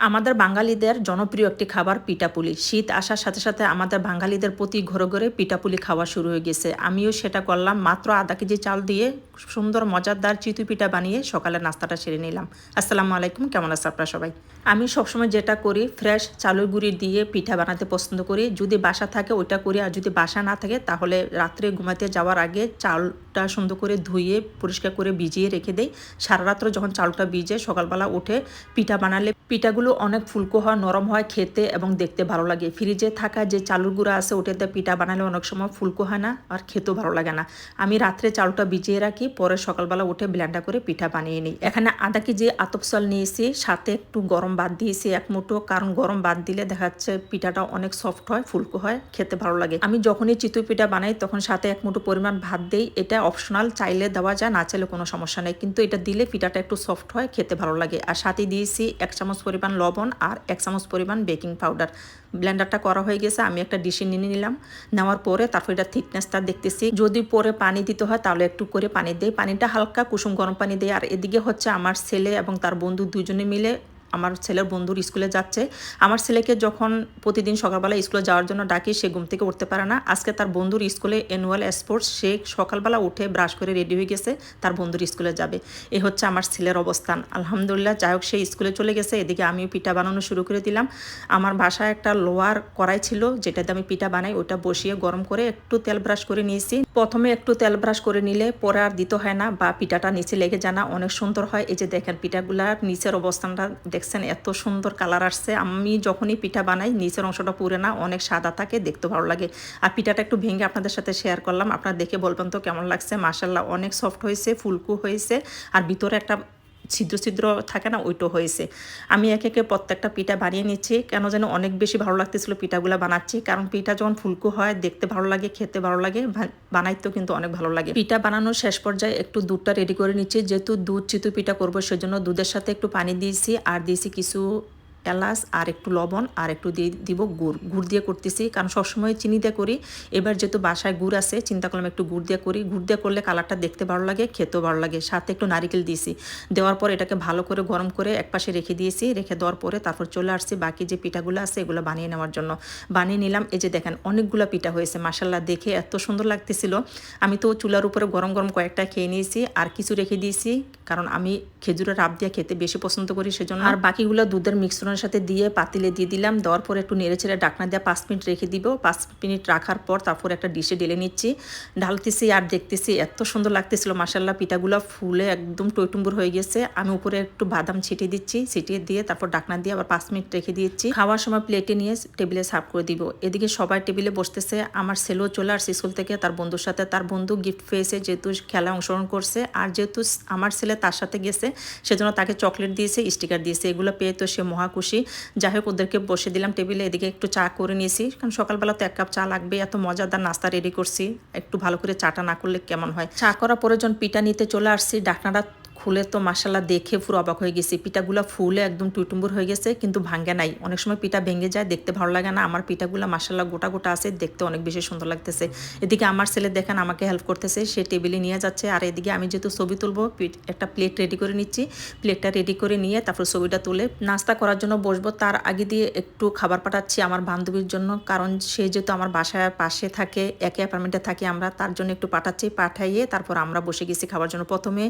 আমাদের বাঙালিদের জনপ্রিয় একটি খাবার পিঠাপুলি। শীত আসার সাথে সাথে আমাদের বাঙালিদের প্রতি ঘরে ঘরে পিঠাপুলি খাওয়া শুরু হয়ে গেছে। আমিও সেটা করলাম, মাত্র আধা কেজি চাল দিয়ে সুন্দর মজাদার চিতু পিঠা বানিয়ে সকালে নাস্তাটা সেরে নিলাম। আসসালামু আলাইকুম, কেমন আছে আপনারা সবাই? আমি সবসময় যেটা করি ফ্রেশ চালের গুঁড়ি দিয়ে পিঠা বানাতে পছন্দ করি। যদি বাসা থাকে ওইটা করি, আর যদি বাসা না থাকে তাহলে রাত্রে ঘুমাতে যাওয়ার আগে চালটা সুন্দর করে ধুয়ে, পরিষ্কার করে ভিজিয়ে রেখে দেই। সারা রাত্র যখন চালটা ভিজে সকালবেলা উঠে পিঠা বানালে পিঠাগুলো অনেক ফুলকো হয়, নরম হয় খেতে এবং দেখতে ভালো লাগে। ফ্রিজে থাকা যে চালুর গুঁড়া আছে, ওটাতে পিঠা বানালে অনেক সময় ফুলকো হয় না আর খেতেও ভালো লাগে না। আমি রাত্রে চালটা ভিজিয়ে রাখি, পরে সকালবেলা উঠে ব্লেন্ডার করে পিঠা বানিয়ে নিই। এখানে আধা কেজি আতপ চাল নিয়েছি, সাথে একটু গরম বাদ দিয়েছি এক মুঠো, কারণ গরম বাদ দিলে দেখা যাচ্ছে পিঠাটা অনেক সফট হয়, ফুলকো হয়, খেতে ভালো লাগে। আমি যখনই চিতই পিঠা বানাই, তখন সাথে এক মুঠো পরিমাণ ভাত দেই। এটা অপশনাল চাইলে দেওয়া যায়, না চাইলে কোনো সমস্যা নেই। কিন্তু এটা দিলে পিঠাটা একটু সফট হয়, খেতে ভালো লাগে। আর সাথে দিয়েছি এক চামচ পরিমাণ লবণ আর এক চামচ পরিমাণ বেকিং পাউডার। ব্লেন্ডারটা করা হয়ে গেছে, আমি একটা ডিশে নিয়ে নিলাম। নেওয়ার পরে তারপর এটা থিকনেসটা দেখতেছি। যদি পরে পানি দিতে হয় তাহলে একটু করে পানি দেয় পানিটা হালকা কুসুম গরম পানি দেয় আর এদিকে হচ্ছে আমার ছেলে এবং তার বন্ধু দুজনে মিলে আমার ছেলের বন্ধুর স্কুলে যাচ্ছে। আমার ছেলেকে যখন প্রতিদিন সকালবেলা স্কুলে যাওয়ার জন্য ডাকি, সে ঘুম থেকে উঠতে পারে না। আজকে তার বন্ধুর স্কুলে অ্যানুয়াল স্পোর্টস সে সকালবেলা উঠে ব্রাশ করে রেডি হয়ে গেছে, তার বন্ধুর স্কুলে যাবে। এ হচ্ছে আমার ছেলের অবস্থান। আলহামদুলিল্লাহ, যাই হোক, সে স্কুলে চলে গেছে, এদিকে আমিও পিঠা বানানো শুরু করে দিলাম। আমার বাসায় একটা লোয়ার কড়াই ছিল, যেটাতে আমি পিঠা বানাই, ওটা বসিয়ে গরম করে একটু তেল ব্রাশ করে নিয়েছি। প্রথমে একটু তেল ব্রাশ করে নিলে পরে আর দিতে হয় না বা পিঠাটা নিচে লেগে জানা অনেক সুন্দর হয়। এই যে দেখেন পিঠাগুলার নিচের অবস্থানটা দেখছেন, এত সুন্দর কালার আসছে। আমি যখনই পিঠা বানাই, নিচের অংশটা পুরে না, অনেক সাদা থাকে, দেখতে ভালো লাগে। আর পিঠাটা একটু ভেঙে আপনাদের সাথে শেয়ার করলাম, আপনারা দেখে বলবেন তো কেমন লাগছে। মাসাল্লাহ অনেক সফট হয়েছে, ফুলকু হয়েছে। আর ভিতরে একটা ছিদ্র ছিদ্র থাকে না, ওইটো হয়েছে। আমি একে একে প্রত্যেকটা পিঠা বানিয়ে নিচ্ছি, কেন যেন অনেক বেশি ভালো লাগতেছিল পিঠাগুলো বানাচ্ছি, কারণ পিঠা যখন ফুলকো হয়, দেখতে ভালো লাগে, খেতে ভালো লাগে বানাইতেও কিন্তু অনেক ভালো লাগে। পিঠা বানানোর শেষ পর্যায়ে একটু দুধটা রেডি করে নিচ্ছি, যেহেতু দুধ চিতু পিঠা করব সেজন্য দুধের সাথে একটু পানি দিয়েছি, আর দিয়েছি কিছু এলাচ আর একটু লবণ আর একটু দিয়ে দিব গুড়। গুড় দিয়ে করতেছি, কারণ সবসময় চিনি দিয়ে করি। এবার যেহেতু বাসায় গুড় আছে, চিন্তা করলাম একটু গুড় দিয়ে করি। গুড় দিয়ে করলে কালারটা দেখতে ভালো লাগে, খেতেও ভালো লাগে। সাথে একটু নারিকেল দিয়েছি। দেওয়ার পর এটাকে ভালো করে গরম করে এক পাশে রেখে দিয়েছি। রেখে দেওয়ার পরে তারপর চলে আসছি বাকি যে পিঠাগুলো আছে, এগুলো বানিয়ে নেওয়ার জন্য। বানিয়ে নিলাম, এই যে দেখেন অনেকগুলো পিঠা হয়েছে মাসাল্লাহ দেখে এত সুন্দর লাগতেছিল। আমি তো চুলার উপরে গরম গরম কয়েকটা খেয়ে নিয়েছি, আর কিছু রেখে দিয়েছি, কারণ আমি খেজুরের রাব দিয়ে খেতে বেশি পছন্দ করি সেজন্য। আর বাকিগুলো দুধের মিশ্রণের সাথে দিয়ে পাতিলে দিয়ে দিলাম, দেওয়ার পর একটু নেড়ে ছেড়ে ডাকনা দিয়ে পাঁচ মিনিট রেখে দিব। পাঁচ মিনিট রাখার পর তারপর একটা ডিশে ঢেলে নিচ্ছি। ঢালতেছি আর দেখতেছি এত সুন্দর লাগতেছিল মাসাল্লাহ পিঠাগুলো ফুলে একদম টইটুম্বুর হয়ে গেছে। আমি উপরে একটু বাদাম ছিটিয়ে দিচ্ছি, ছিটিয়ে দিয়ে তারপর ডাকনা দিয়ে আবার পাঁচ মিনিট রেখে দিয়েছি। খাওয়ার সময় প্লেটে নিয়ে টেবিলে সার্ভ করে দিব। এদিকে সবাই টেবিলে বসতেছে, আমার ছেলেও চলে আসছে স্কুল থেকে, তার বন্ধুর সাথে। তার বন্ধু গিফট পেয়েছে, যেহেতু খেলায় অংশগ্রহণ করছে। আর যেহেতু আমার ছেলে তার সাথে গেছে, সেজন্য তাকে চকলেট দিয়েছে স্টিকার দিয়েছে, এগুলো পেয়ে তো সে মহাখুশি যাই হোক, ওদেরকে বসে দিলাম টেবিলে, এদিকে একটু চা করে নিয়েছি। কারণ সকালবেলা তো এক কাপ চা লাগবে এত মজাদার নাস্তা রেডি করছি। একটু ভালো করে চাটা না করলে কেমন হয়? চা করার পরে যখন পিঠা নিতে চলে আসছি, ডাকনাটা খুলে তো মাসাল্লাহ দেখে পুরো অবাক হয়ে গেছি। পিঠাগুলো ফুলে একদম টুইটুম্বুর হয়ে গেছে, কিন্তু ভাঙ্গে নাই। অনেক সময় পিঠা ভেঙে যায়, দেখতে ভালো লাগে না। আমার পিঠাগুলো মাসাল্লাহ গোটা গোটা আছে, দেখতে অনেক বেশি সুন্দর লাগতেছে। এদিকে আমার ছেলে দেখেন আমাকে হেল্প করতেছে, সে টেবিলে নিয়ে যাচ্ছে। আর এদিকে আমি যেহেতু ছবি তুলবো একটা প্লেট রেডি করে নিচ্ছি। প্লেটটা রেডি করে নিয়ে তারপর ছবিটা তুলে নাস্তা করার জন্য বসবো। তার আগে দিয়ে একটু খাবার পাঠাচ্ছি আমার বান্ধবীর জন্য, কারণ সে যেহেতু আমার বাসায় পাশে থাকে একই অ্যাপার্টমেন্টে থাকি আমরা, তার জন্য একটু পাঠাচ্ছি। পাঠাইয়ে তারপর আমরা বসে গেছি খাবার জন্য। প্রথমে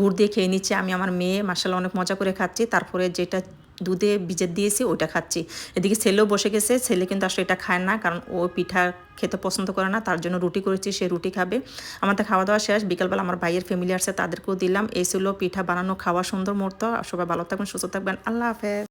গুড় দিয়ে খেয়ে নিচ্ছি, আমি আমার মেয়ে মাসাল অনেক মজা করে খাচ্ছি। তারপরে যেটা দুধে ভিজে দিয়েছি ওইটা খাচ্ছি। এদিকে ছেলেও বসে গেছে, ছেলে কিন্তু আসলে এটা খায় না, কারণ ও পিঠা খেতে পছন্দ করে না, তার জন্য রুটি করেছি, সে রুটি খাবে। আমাদের খাওয়া দাওয়া শেষ, বিকালবেলা আমার ভাইয়ের ফ্যামিলি আসছে, তাদেরকেও দিলাম। এই ছিল পিঠা বানানো, খাওয়া সুন্দর মুহূর্ত। সবাই ভালো থাকবেন, সুস্থ থাকবেন। আল্লাহ হাফেজ।